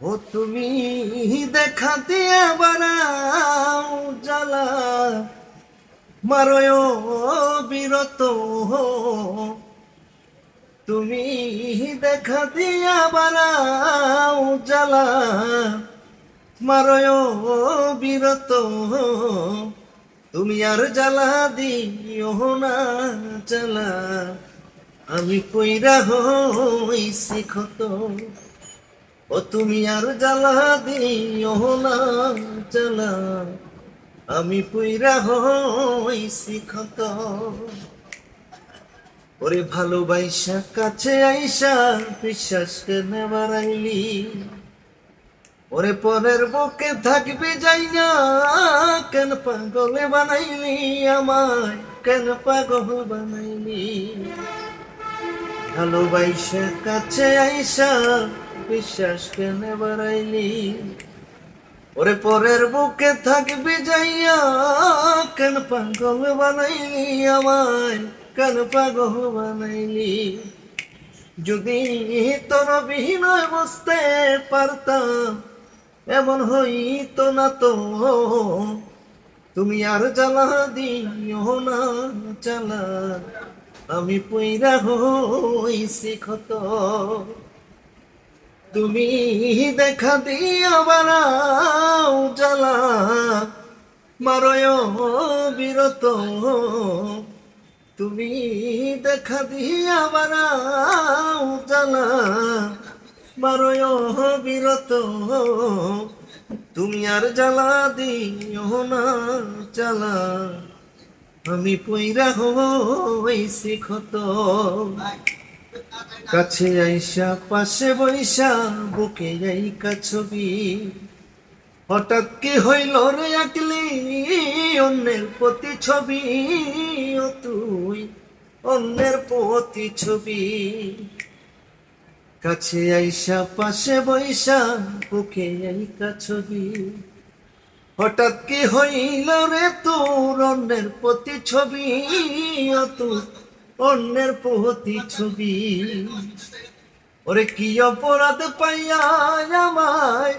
ও তুমি দেখা দিয়ে বানাও জ্বালা মারয় বিরত তুমি দেখা দিয়া বানাও জ্বালা মারয় বিরত তুমি আর জ্বালা দিও না, জ্বালা। আমি কইরা হইছি ক্ষত। ও তুমি আর জ্বালা দিও না, জ্বালা। আমি পুইরা হই শিখত ওরে ভালোবাসা কাছে আইসা বিশ্বাস কেন বাড়াইলি ওরে পরের বুকে থাকবে যাই না, কেন পাগলে বানাইলি আমায়, কেন পাগল বানাইলি? ভালোবাসা কাছে আইসা বিশ্বাস কেন বাড়াইলি ওরে পরের বুকে থাকবি যাইয়া, কেন পাগল বানাইলি আমায়? কেন পাগল বানাইলি? যদি তোর বিহীনয় বুঝতে পারতাম, এমন হইতো না তো। তুমি আর জ্বালা দিও না, জ্বালা। আমি পইরা হইছি ক্ষত। তুমি দেখা দিয়া বানাও জ্বালা, মারয় বিরত। তুমি দেখা দিয়া বানাও জ্বালা, মারয় বিরত। তুমি আর জ্বালা দিও না জ্বালা, আমি পইরা হইছি ক্ষত। কাছে আইসা, পাশে বৈশা বুকে যাইকা ছবি। হঠাৎ কি হইল রে আঁকলি অন্যের প্রতি ছবি? ও তুই অন্যের প্রতি ছবি। কাছে আইসা, পাশে বৈশা বুকে যাইকা ছবি। হঠাৎ কি হইল রে তোর অন্যের প্রতি ছবি? ও তুই অন্যের প্রতি ছবি। ওরে কি অপরাধ পাইয়া আমায়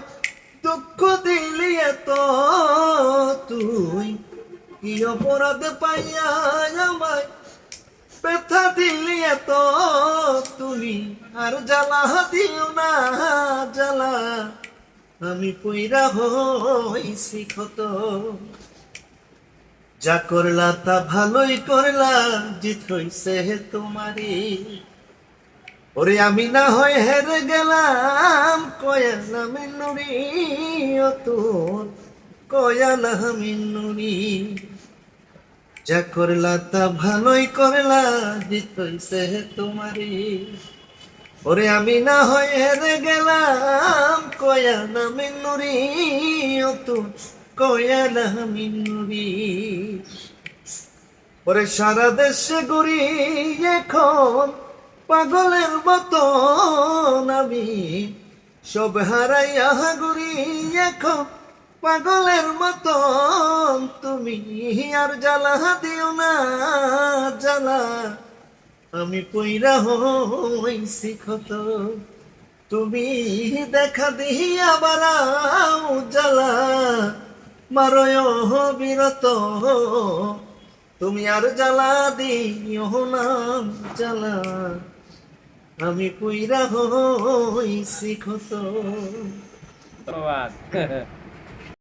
দুঃখ দিলি এত তুই? কি অপরাধ পাইয়া আমায় ব্যথা দিলি এত তুমি আর জ্বালা দিও না, জ্বালা। আমি পইরা হইছি ক্ষত। যা করলা তা ভালোই করলা, জিত হইছে হে তোমারি। ওরে আমি না হয় হেরে গেলাম কয়ালা মিনুরি ও তোর কয়ালা মিনুরি যা করলা তা ভালোই করলা, জিত হইছে হে তোমারি। ওরে আমি না হয় হেরে গেলাম কয়ালা মিনুরি ও তোর কয়ালা ওরে সারা দেশে ঘুরি এখন পাগলের মতো আমি। সব হারাইয়া ঘুরি এখন পাগলের মতো তুমি আর জ্বালা দিও না, জ্বালা। আমি পইরা হইছি ক্ষত। তুমি দেখা দিয়া বারাও জ্বালা। মারয় বিরত তুমি আর জ্বালা দিও না জ্বালা। আমি পুইরা হইছি ক্ষত। ধন্যবাদ।